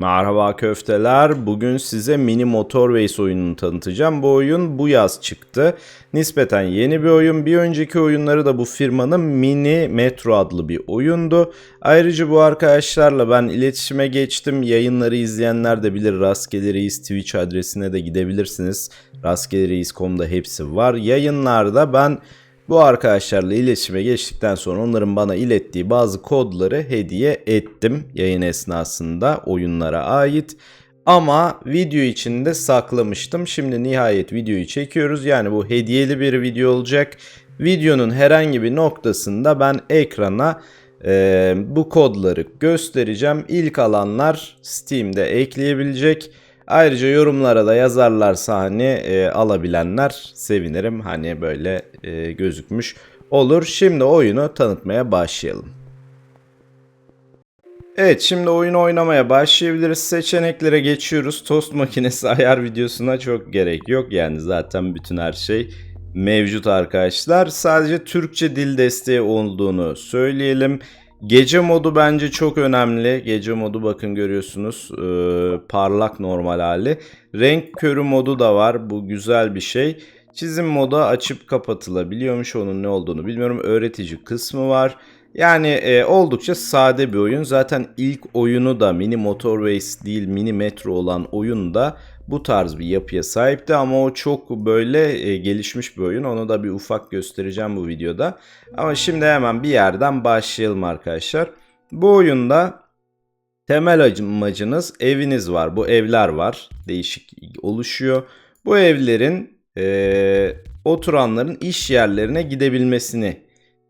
Merhaba köfteler. Bugün size Mini Motor Race oyununu tanıtacağım. Bu oyun bu yaz çıktı. Nispeten yeni bir oyun. Bir önceki oyunları da bu firmanın Mini Metro adlı bir oyundu. Ayrıca bu arkadaşlarla ben iletişime geçtim. Yayınları izleyenler de bilir. Rastgele Reis Twitch adresine de gidebilirsiniz. Rastgelereis.com'da hepsi var. Yayınlarda ben bu arkadaşlarla iletişime geçtikten sonra onların bana ilettiği bazı kodları hediye ettim yayın esnasında oyunlara ait. Ama video içinde saklamıştım. Şimdi nihayet videoyu çekiyoruz. Yani bu hediyeli bir video olacak. Videonun herhangi bir noktasında ben ekrana e, bu kodları göstereceğim. İlk alanlar Steam'de ekleyebilecek. Ayrıca yorumlara da yazarlarsa hani e, alabilenler sevinirim. Hani böyle e, gözükmüş olur. Şimdi oyunu tanıtmaya başlayalım. Evet şimdi oyunu oynamaya başlayabiliriz. Seçeneklere geçiyoruz. Tost makinesi ayar videosuna çok gerek yok. Yani zaten bütün her şey mevcut arkadaşlar. Sadece Türkçe dil desteği olduğunu söyleyelim. Gece modu bence çok önemli. Gece modu bakın görüyorsunuz. Ee, parlak normal hali. Renk körü modu da var. Bu güzel bir şey. Çizim modu açıp kapatılabiliyormuş. Onun ne olduğunu bilmiyorum. Öğretici kısmı var. Yani e, oldukça sade bir oyun. Zaten ilk oyunu da Mini Motor Race değil Mini Metro olan oyun da bu tarz bir yapıya sahipti ama o çok böyle e, gelişmiş bir oyun. Onu da bir ufak göstereceğim bu videoda. Ama şimdi hemen bir yerden başlayalım arkadaşlar. Bu oyunda temel amacınız eviniz var. Bu evler var. Değişik oluşuyor. Bu evlerin e, oturanların iş yerlerine gidebilmesini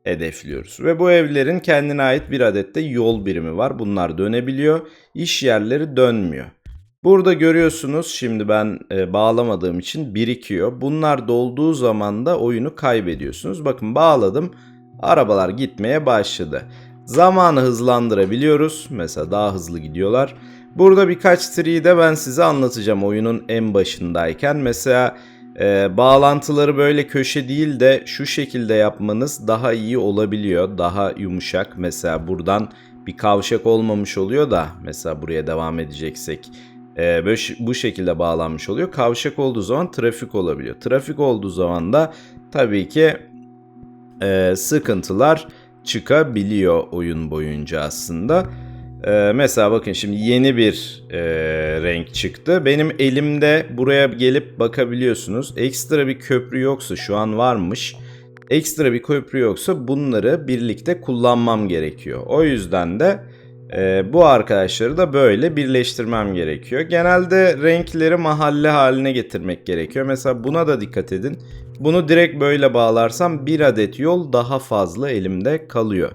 hedefliyoruz. Ve bu evlerin kendine ait bir adet de yol birimi var. Bunlar dönebiliyor. İş yerleri dönmüyor. Burada görüyorsunuz şimdi ben e, bağlamadığım için birikiyor. Bunlar dolduğu zaman da oyunu kaybediyorsunuz. Bakın bağladım. Arabalar gitmeye başladı. Zamanı hızlandırabiliyoruz. Mesela daha hızlı gidiyorlar. Burada birkaç triyi de ben size anlatacağım oyunun en başındayken. Mesela e, bağlantıları böyle köşe değil de şu şekilde yapmanız daha iyi olabiliyor. Daha yumuşak. Mesela buradan bir kavşak olmamış oluyor da mesela buraya devam edeceksek e, böyle bu şekilde bağlanmış oluyor. Kavşak olduğu zaman trafik olabiliyor. Trafik olduğu zaman da tabii ki e, sıkıntılar çıkabiliyor oyun boyunca aslında. Ee, mesela bakın şimdi yeni bir e, renk çıktı. Benim elimde buraya gelip bakabiliyorsunuz. Ekstra bir köprü yoksa şu an varmış. Ekstra bir köprü yoksa bunları birlikte kullanmam gerekiyor. O yüzden de e, bu arkadaşları da böyle birleştirmem gerekiyor. Genelde renkleri mahalle haline getirmek gerekiyor. Mesela buna da dikkat edin. Bunu direkt böyle bağlarsam bir adet yol daha fazla elimde kalıyor.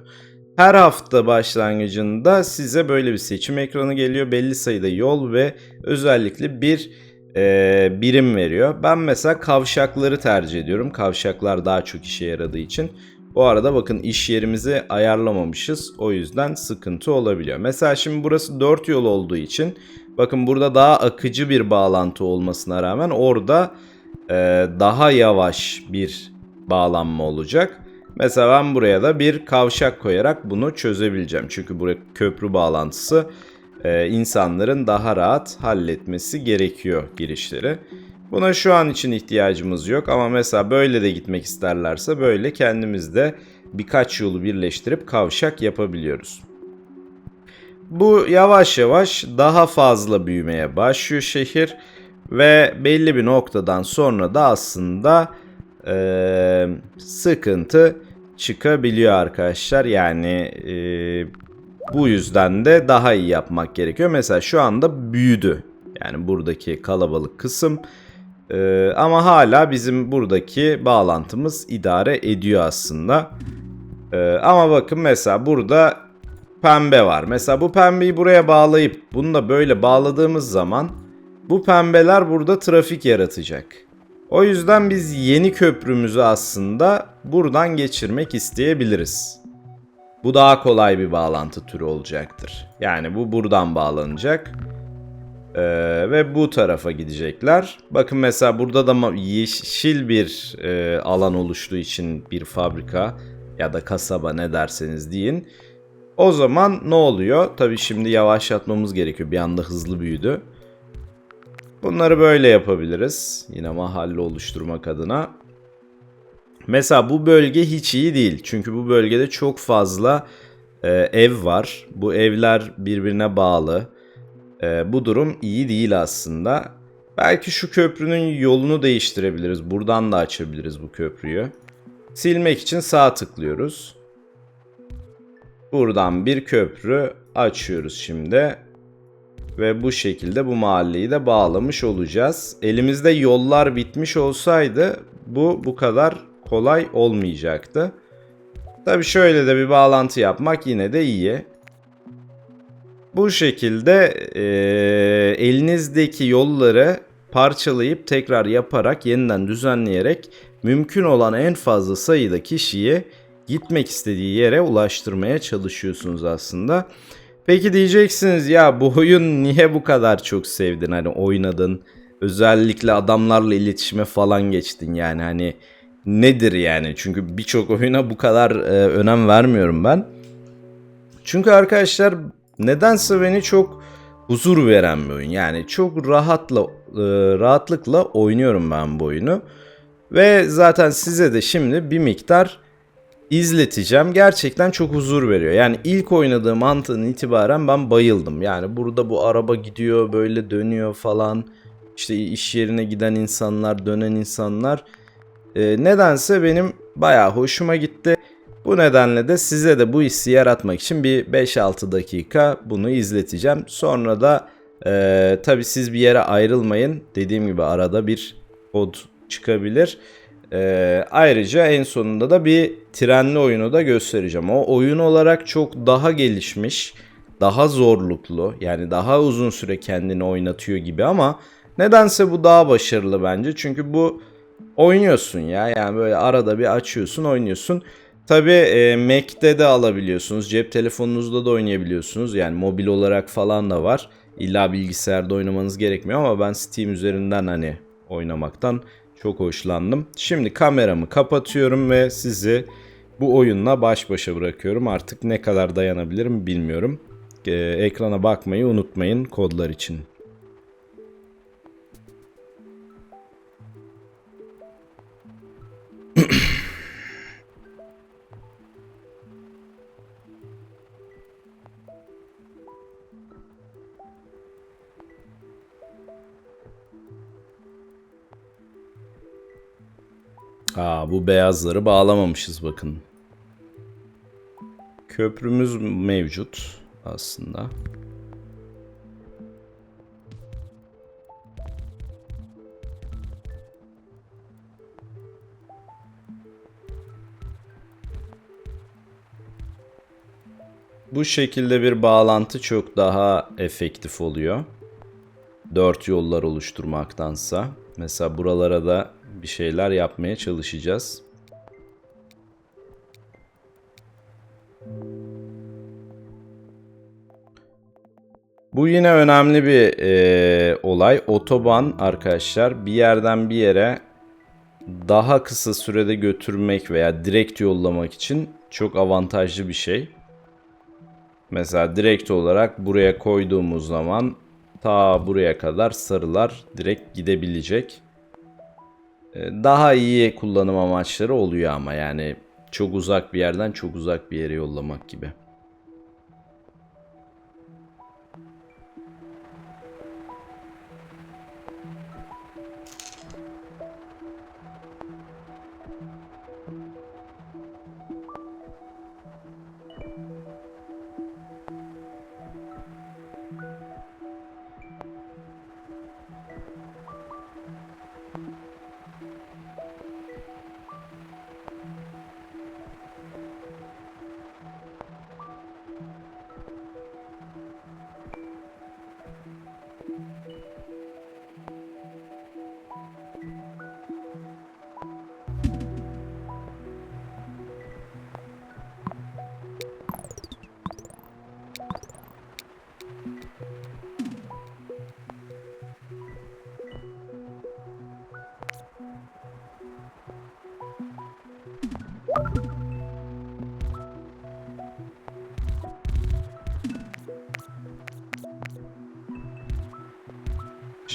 Her hafta başlangıcında size böyle bir seçim ekranı geliyor. Belli sayıda yol ve özellikle bir e, birim veriyor. Ben mesela kavşakları tercih ediyorum. Kavşaklar daha çok işe yaradığı için. Bu arada bakın iş yerimizi ayarlamamışız. O yüzden sıkıntı olabiliyor. Mesela şimdi burası 4 yol olduğu için bakın burada daha akıcı bir bağlantı olmasına rağmen orada e, daha yavaş bir bağlanma olacak. Mesela ben buraya da bir kavşak koyarak bunu çözebileceğim. Çünkü buraya köprü bağlantısı e, insanların daha rahat halletmesi gerekiyor girişleri. Buna şu an için ihtiyacımız yok ama mesela böyle de gitmek isterlerse böyle kendimiz de birkaç yolu birleştirip kavşak yapabiliyoruz. Bu yavaş yavaş daha fazla büyümeye başlıyor şehir ve belli bir noktadan sonra da aslında e, sıkıntı çıkabiliyor arkadaşlar. Yani e, bu yüzden de daha iyi yapmak gerekiyor. Mesela şu anda büyüdü. Yani buradaki kalabalık kısım. E, ama hala bizim buradaki bağlantımız idare ediyor aslında. E, ama bakın mesela burada pembe var. Mesela bu pembeyi buraya bağlayıp bunu da böyle bağladığımız zaman bu pembeler burada trafik yaratacak. O yüzden biz yeni köprümüzü aslında buradan geçirmek isteyebiliriz. Bu daha kolay bir bağlantı türü olacaktır. Yani bu buradan bağlanacak. Ee, ve bu tarafa gidecekler. Bakın mesela burada da yeşil bir e, alan oluştuğu için bir fabrika ya da kasaba ne derseniz deyin. O zaman ne oluyor? Tabii şimdi yavaşlatmamız gerekiyor. Bir anda hızlı büyüdü. Bunları böyle yapabiliriz. Yine mahalle oluşturmak adına. Mesela bu bölge hiç iyi değil. Çünkü bu bölgede çok fazla e, ev var. Bu evler birbirine bağlı. E, bu durum iyi değil aslında. Belki şu köprünün yolunu değiştirebiliriz. Buradan da açabiliriz bu köprüyü. Silmek için sağ tıklıyoruz. Buradan bir köprü açıyoruz şimdi. Ve bu şekilde bu mahalleyi de bağlamış olacağız. Elimizde yollar bitmiş olsaydı bu bu kadar kolay olmayacaktı. Tabi şöyle de bir bağlantı yapmak yine de iyi. Bu şekilde e, elinizdeki yolları parçalayıp tekrar yaparak yeniden düzenleyerek mümkün olan en fazla sayıda kişiyi gitmek istediği yere ulaştırmaya çalışıyorsunuz aslında. Peki diyeceksiniz ya bu oyun niye bu kadar çok sevdin hani oynadın özellikle adamlarla iletişime falan geçtin yani hani nedir yani çünkü birçok oyuna bu kadar e, önem vermiyorum ben. Çünkü arkadaşlar nedense beni çok huzur veren bir oyun yani çok rahatla e, rahatlıkla oynuyorum ben bu oyunu ve zaten size de şimdi bir miktar izleteceğim. Gerçekten çok huzur veriyor. Yani ilk oynadığım antından itibaren ben bayıldım. Yani burada bu araba gidiyor böyle dönüyor falan. İşte iş yerine giden insanlar, dönen insanlar. Ee, nedense benim bayağı hoşuma gitti. Bu nedenle de size de bu hissi yaratmak için bir 5-6 dakika bunu izleteceğim. Sonra da e, tabii siz bir yere ayrılmayın. Dediğim gibi arada bir kod çıkabilir. Ee, ayrıca en sonunda da bir trenli oyunu da göstereceğim. O oyun olarak çok daha gelişmiş, daha zorluklu yani daha uzun süre kendini oynatıyor gibi ama nedense bu daha başarılı bence. Çünkü bu oynuyorsun ya yani böyle arada bir açıyorsun oynuyorsun. Tabi e, Mac'te de alabiliyorsunuz. Cep telefonunuzda da oynayabiliyorsunuz. Yani mobil olarak falan da var. İlla bilgisayarda oynamanız gerekmiyor ama ben Steam üzerinden hani oynamaktan çok hoşlandım. Şimdi kameramı kapatıyorum ve sizi bu oyunla baş başa bırakıyorum. Artık ne kadar dayanabilirim bilmiyorum. Ee, ekrana bakmayı unutmayın kodlar için. Aa, bu beyazları bağlamamışız bakın. Köprümüz mevcut aslında. Bu şekilde bir bağlantı çok daha efektif oluyor. Dört yollar oluşturmaktansa. Mesela buralara da bir şeyler yapmaya çalışacağız. Bu yine önemli bir e, olay. Otoban arkadaşlar bir yerden bir yere daha kısa sürede götürmek veya direkt yollamak için çok avantajlı bir şey. Mesela direkt olarak buraya koyduğumuz zaman ta buraya kadar sarılar direkt gidebilecek. Ee, daha iyi kullanım amaçları oluyor ama yani çok uzak bir yerden çok uzak bir yere yollamak gibi.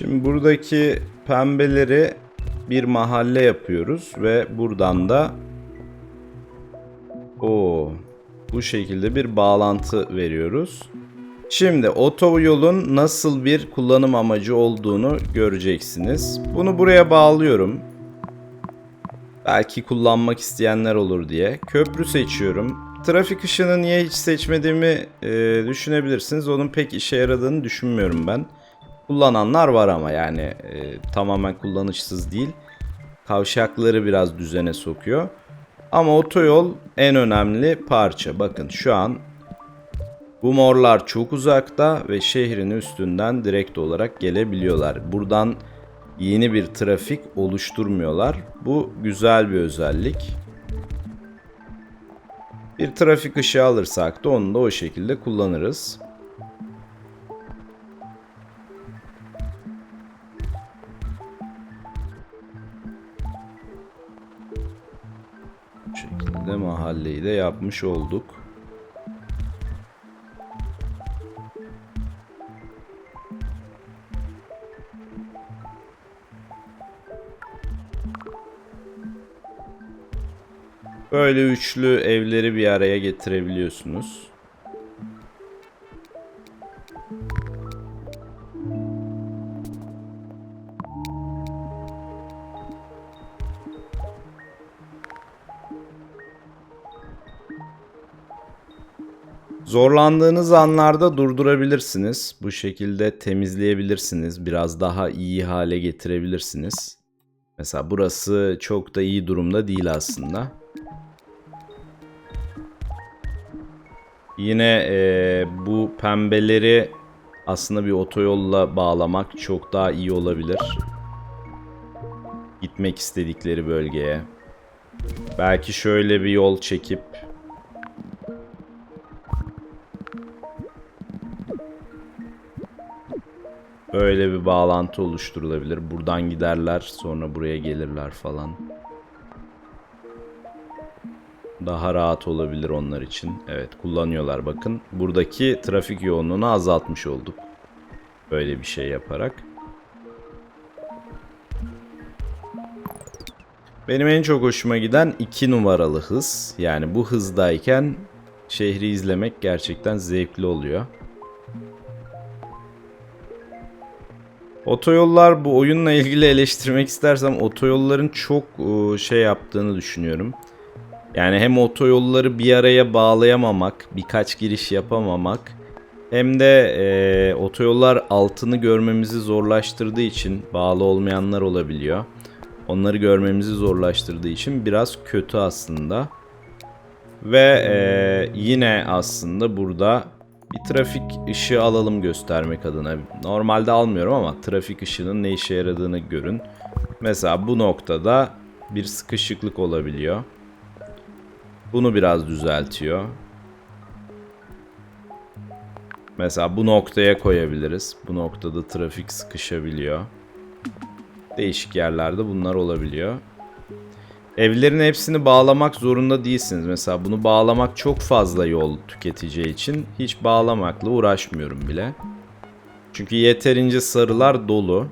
Şimdi buradaki pembeleri bir mahalle yapıyoruz ve buradan da o bu şekilde bir bağlantı veriyoruz. Şimdi otoyolun nasıl bir kullanım amacı olduğunu göreceksiniz. Bunu buraya bağlıyorum. Belki kullanmak isteyenler olur diye. Köprü seçiyorum. Trafik ışığını niye hiç seçmediğimi e, düşünebilirsiniz. Onun pek işe yaradığını düşünmüyorum ben. Kullananlar var ama yani e, tamamen kullanışsız değil. Kavşakları biraz düzene sokuyor. Ama otoyol en önemli parça. Bakın şu an bu morlar çok uzakta ve şehrin üstünden direkt olarak gelebiliyorlar. Buradan yeni bir trafik oluşturmuyorlar. Bu güzel bir özellik. Bir trafik ışığı alırsak da onu da o şekilde kullanırız. Şekilde mahalleyi de yapmış olduk. Böyle üçlü evleri bir araya getirebiliyorsunuz. Zorlandığınız anlarda durdurabilirsiniz. Bu şekilde temizleyebilirsiniz. Biraz daha iyi hale getirebilirsiniz. Mesela burası çok da iyi durumda değil aslında. Yine eee, bu pembeleri aslında bir otoyolla bağlamak çok daha iyi olabilir. Gitmek istedikleri bölgeye. Belki şöyle bir yol çekip böyle bir bağlantı oluşturulabilir. Buradan giderler, sonra buraya gelirler falan. Daha rahat olabilir onlar için. Evet kullanıyorlar bakın. Buradaki trafik yoğunluğunu azaltmış olduk. Böyle bir şey yaparak. Benim en çok hoşuma giden 2 numaralı hız. Yani bu hızdayken şehri izlemek gerçekten zevkli oluyor. Otoyollar bu oyunla ilgili eleştirmek istersem otoyolların çok e, şey yaptığını düşünüyorum. Yani hem otoyolları bir araya bağlayamamak, birkaç giriş yapamamak hem de e, otoyollar altını görmemizi zorlaştırdığı için bağlı olmayanlar olabiliyor. Onları görmemizi zorlaştırdığı için biraz kötü aslında. Ve e, yine aslında burada bir trafik ışığı alalım göstermek adına. Normalde almıyorum ama trafik ışığının ne işe yaradığını görün. Mesela bu noktada bir sıkışıklık olabiliyor. Bunu biraz düzeltiyor. Mesela bu noktaya koyabiliriz. Bu noktada trafik sıkışabiliyor. Değişik yerlerde bunlar olabiliyor. Evlerin hepsini bağlamak zorunda değilsiniz. Mesela bunu bağlamak çok fazla yol tüketeceği için hiç bağlamakla uğraşmıyorum bile. Çünkü yeterince sarılar dolu.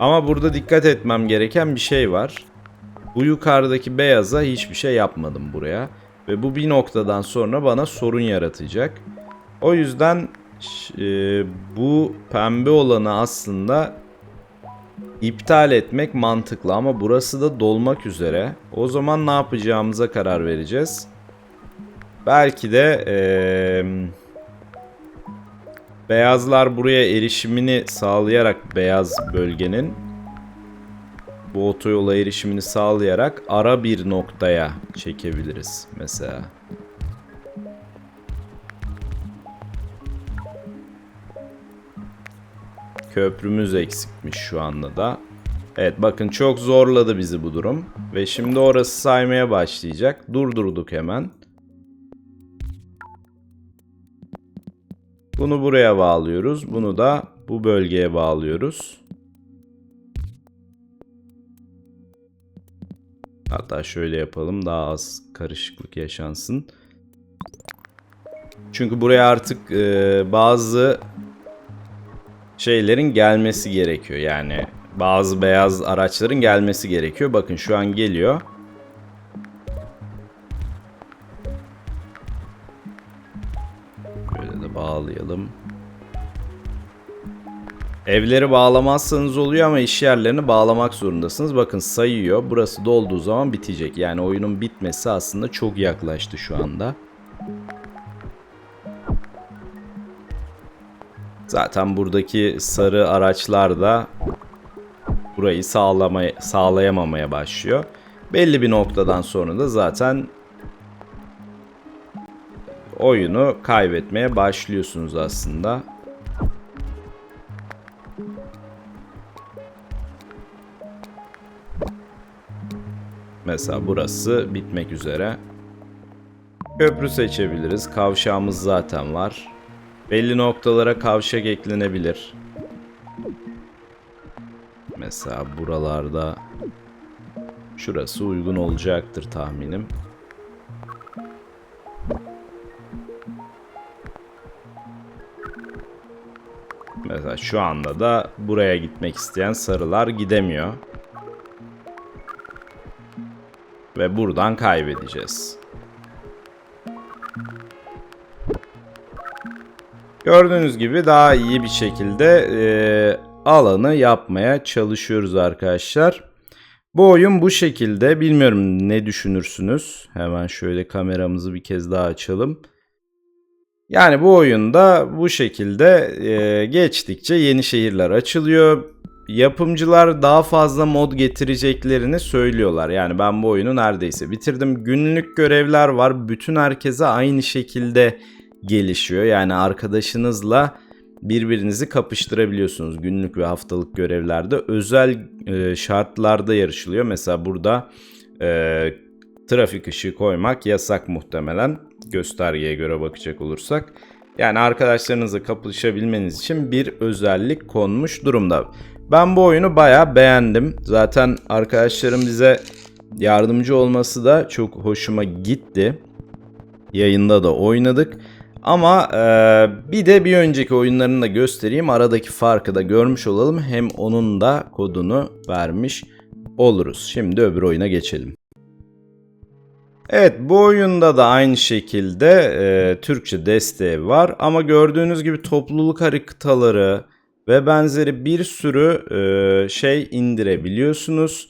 Ama burada dikkat etmem gereken bir şey var. Bu yukarıdaki beyaza hiçbir şey yapmadım buraya. Ve bu bir noktadan sonra bana sorun yaratacak. O yüzden e, bu pembe olanı aslında iptal etmek mantıklı ama burası da dolmak üzere. O zaman ne yapacağımıza karar vereceğiz. Belki de e, beyazlar buraya erişimini sağlayarak beyaz bölgenin bu otoyola erişimini sağlayarak ara bir noktaya çekebiliriz mesela. Köprümüz eksikmiş şu anda da. Evet bakın çok zorladı bizi bu durum. Ve şimdi orası saymaya başlayacak. Durdurduk hemen. Bunu buraya bağlıyoruz. Bunu da bu bölgeye bağlıyoruz. Hatta şöyle yapalım daha az karışıklık yaşansın. Çünkü buraya artık e, bazı şeylerin gelmesi gerekiyor. Yani bazı beyaz araçların gelmesi gerekiyor. Bakın şu an geliyor. Böyle de bağlayalım. Evleri bağlamazsanız oluyor ama iş yerlerini bağlamak zorundasınız. Bakın sayıyor. Burası dolduğu zaman bitecek. Yani oyunun bitmesi aslında çok yaklaştı şu anda. Zaten buradaki sarı araçlar da burayı sağlamaya, sağlayamamaya başlıyor. Belli bir noktadan sonra da zaten oyunu kaybetmeye başlıyorsunuz aslında. Mesela burası bitmek üzere. Köprü seçebiliriz. Kavşağımız zaten var. Belli noktalara kavşak eklenebilir. Mesela buralarda şurası uygun olacaktır tahminim. Mesela şu anda da buraya gitmek isteyen sarılar gidemiyor. Ve buradan kaybedeceğiz. Gördüğünüz gibi daha iyi bir şekilde e, alanı yapmaya çalışıyoruz arkadaşlar. Bu oyun bu şekilde. Bilmiyorum ne düşünürsünüz. Hemen şöyle kameramızı bir kez daha açalım. Yani bu oyunda bu şekilde e, geçtikçe yeni şehirler açılıyor. Yapımcılar daha fazla mod getireceklerini söylüyorlar. Yani ben bu oyunu neredeyse bitirdim. Günlük görevler var. Bütün herkese aynı şekilde gelişiyor. Yani arkadaşınızla birbirinizi kapıştırabiliyorsunuz günlük ve haftalık görevlerde. Özel e, şartlarda yarışılıyor. Mesela burada e, trafik ışığı koymak yasak muhtemelen göstergeye göre bakacak olursak. Yani arkadaşlarınızla kapışabilmeniz için bir özellik konmuş durumda. Ben bu oyunu baya beğendim. Zaten arkadaşlarım bize yardımcı olması da çok hoşuma gitti. Yayında da oynadık. Ama e, bir de bir önceki oyunlarını da göstereyim. Aradaki farkı da görmüş olalım. Hem onun da kodunu vermiş oluruz. Şimdi öbür oyuna geçelim. Evet bu oyunda da aynı şekilde e, Türkçe desteği var. Ama gördüğünüz gibi topluluk haritaları ve benzeri bir sürü e, şey indirebiliyorsunuz.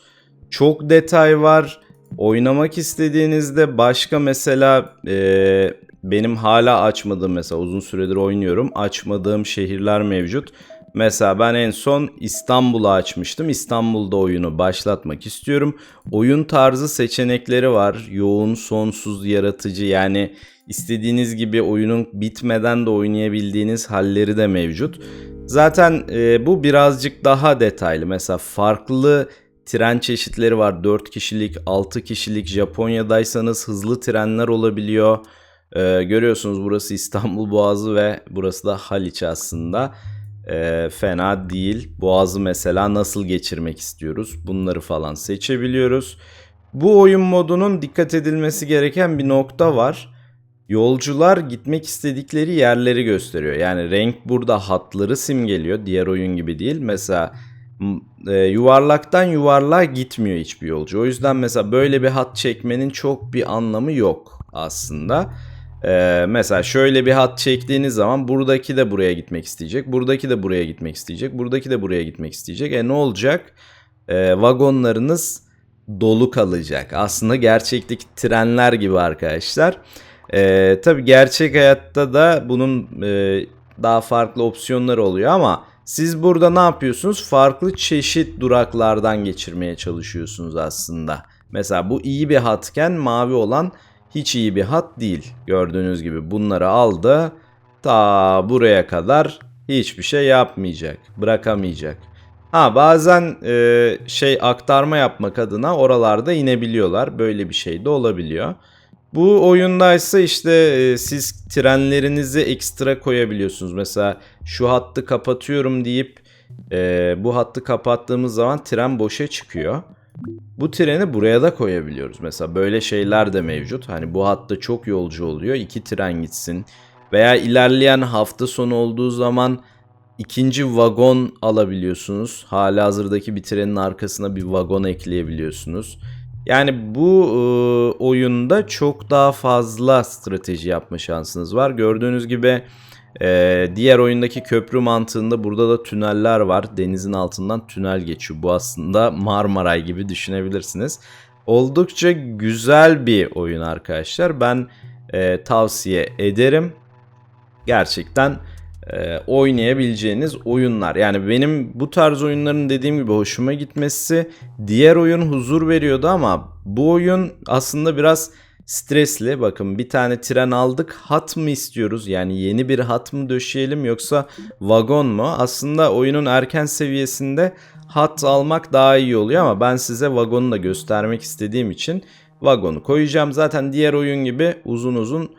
Çok detay var. Oynamak istediğinizde başka mesela e, benim hala açmadığım mesela uzun süredir oynuyorum. Açmadığım şehirler mevcut. Mesela ben en son İstanbul'u açmıştım. İstanbul'da oyunu başlatmak istiyorum. Oyun tarzı seçenekleri var. Yoğun, sonsuz, yaratıcı yani istediğiniz gibi oyunun bitmeden de oynayabildiğiniz halleri de mevcut. Zaten e, bu birazcık daha detaylı. Mesela farklı tren çeşitleri var. 4 kişilik, 6 kişilik. Japonya'daysanız hızlı trenler olabiliyor. Ee, görüyorsunuz burası İstanbul Boğazı ve burası da Haliç aslında. Ee, fena değil. Boğazı mesela nasıl geçirmek istiyoruz? Bunları falan seçebiliyoruz. Bu oyun modunun dikkat edilmesi gereken bir nokta var. Yolcular gitmek istedikleri yerleri gösteriyor. Yani renk burada hatları simgeliyor. Diğer oyun gibi değil. Mesela e, yuvarlaktan yuvarlığa gitmiyor hiçbir yolcu. O yüzden mesela böyle bir hat çekmenin çok bir anlamı yok aslında. Ee, mesela şöyle bir hat çektiğiniz zaman buradaki de buraya gitmek isteyecek. Buradaki de buraya gitmek isteyecek. Buradaki de buraya gitmek isteyecek. E ne olacak? Ee, vagonlarınız dolu kalacak. Aslında gerçekteki trenler gibi arkadaşlar. Ee, tabii gerçek hayatta da bunun e, daha farklı opsiyonları oluyor ama siz burada ne yapıyorsunuz? Farklı çeşit duraklardan geçirmeye çalışıyorsunuz aslında. Mesela bu iyi bir hatken mavi olan hiç iyi bir hat değil. Gördüğünüz gibi bunları aldı. Ta buraya kadar hiçbir şey yapmayacak. Bırakamayacak. Ha bazen e, şey aktarma yapmak adına oralarda inebiliyorlar. Böyle bir şey de olabiliyor. Bu oyundaysa işte e, siz trenlerinizi ekstra koyabiliyorsunuz. Mesela şu hattı kapatıyorum deyip e, bu hattı kapattığımız zaman tren boşa çıkıyor. Bu treni buraya da koyabiliyoruz. Mesela böyle şeyler de mevcut. Hani bu hatta çok yolcu oluyor. iki tren gitsin. Veya ilerleyen hafta sonu olduğu zaman ikinci vagon alabiliyorsunuz. Hali hazırdaki bir trenin arkasına bir vagon ekleyebiliyorsunuz. Yani bu e, oyunda çok daha fazla strateji yapma şansınız var. Gördüğünüz gibi e, diğer oyundaki köprü mantığında burada da tüneller var. Denizin altından tünel geçiyor. Bu aslında Marmaray gibi düşünebilirsiniz. Oldukça güzel bir oyun arkadaşlar. Ben e, tavsiye ederim. Gerçekten e, oynayabileceğiniz oyunlar. Yani benim bu tarz oyunların dediğim gibi hoşuma gitmesi diğer oyun huzur veriyordu ama bu oyun aslında biraz stresli. Bakın bir tane tren aldık. Hat mı istiyoruz? Yani yeni bir hat mı döşeyelim yoksa vagon mu? Aslında oyunun erken seviyesinde hat almak daha iyi oluyor ama ben size vagonu da göstermek istediğim için vagonu koyacağım. Zaten diğer oyun gibi uzun uzun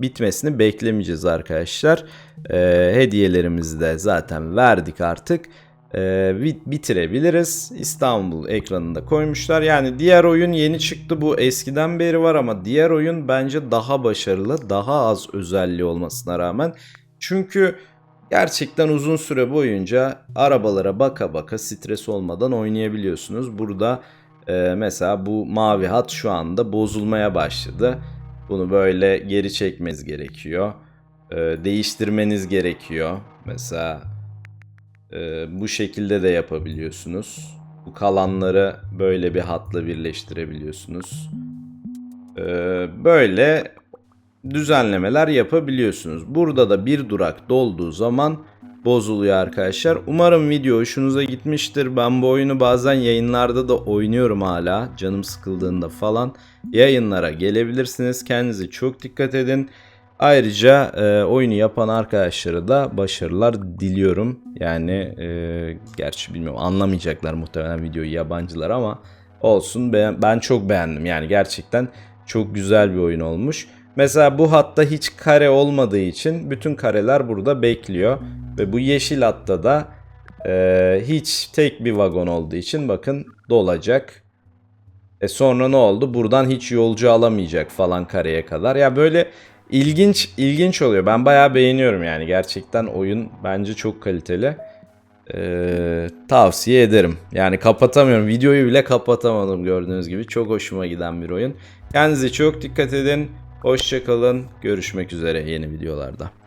bitmesini beklemeyeceğiz arkadaşlar. Ee, hediyelerimizi de zaten verdik artık. Ee, bit- bitirebiliriz. İstanbul ekranında koymuşlar. Yani diğer oyun yeni çıktı. Bu eskiden beri var ama diğer oyun bence daha başarılı, daha az özelliği olmasına rağmen. Çünkü gerçekten uzun süre boyunca arabalara baka baka stres olmadan oynayabiliyorsunuz. Burada e, mesela bu mavi hat şu anda bozulmaya başladı. Bunu böyle geri çekmeniz gerekiyor. Ee, değiştirmeniz gerekiyor. Mesela e, bu şekilde de yapabiliyorsunuz. Bu kalanları böyle bir hatla birleştirebiliyorsunuz. Ee, böyle düzenlemeler yapabiliyorsunuz. Burada da bir durak dolduğu zaman bozuluyor arkadaşlar. Umarım video hoşunuza gitmiştir. Ben bu oyunu bazen yayınlarda da oynuyorum hala. Canım sıkıldığında falan. Yayınlara gelebilirsiniz. Kendinize çok dikkat edin. Ayrıca e, oyunu yapan arkadaşlara da başarılar diliyorum. Yani e, gerçi bilmiyorum anlamayacaklar muhtemelen videoyu yabancılar ama olsun ben, ben çok beğendim. Yani gerçekten çok güzel bir oyun olmuş. Mesela bu hatta hiç kare olmadığı için bütün kareler burada bekliyor. Ve bu yeşil hatta da e, hiç tek bir vagon olduğu için bakın dolacak. E sonra ne oldu? Buradan hiç yolcu alamayacak falan kareye kadar. Ya böyle ilginç ilginç oluyor. Ben bayağı beğeniyorum yani. Gerçekten oyun bence çok kaliteli. Ee, tavsiye ederim. Yani kapatamıyorum. Videoyu bile kapatamadım gördüğünüz gibi. Çok hoşuma giden bir oyun. Kendinize çok dikkat edin. Hoşçakalın. Görüşmek üzere yeni videolarda.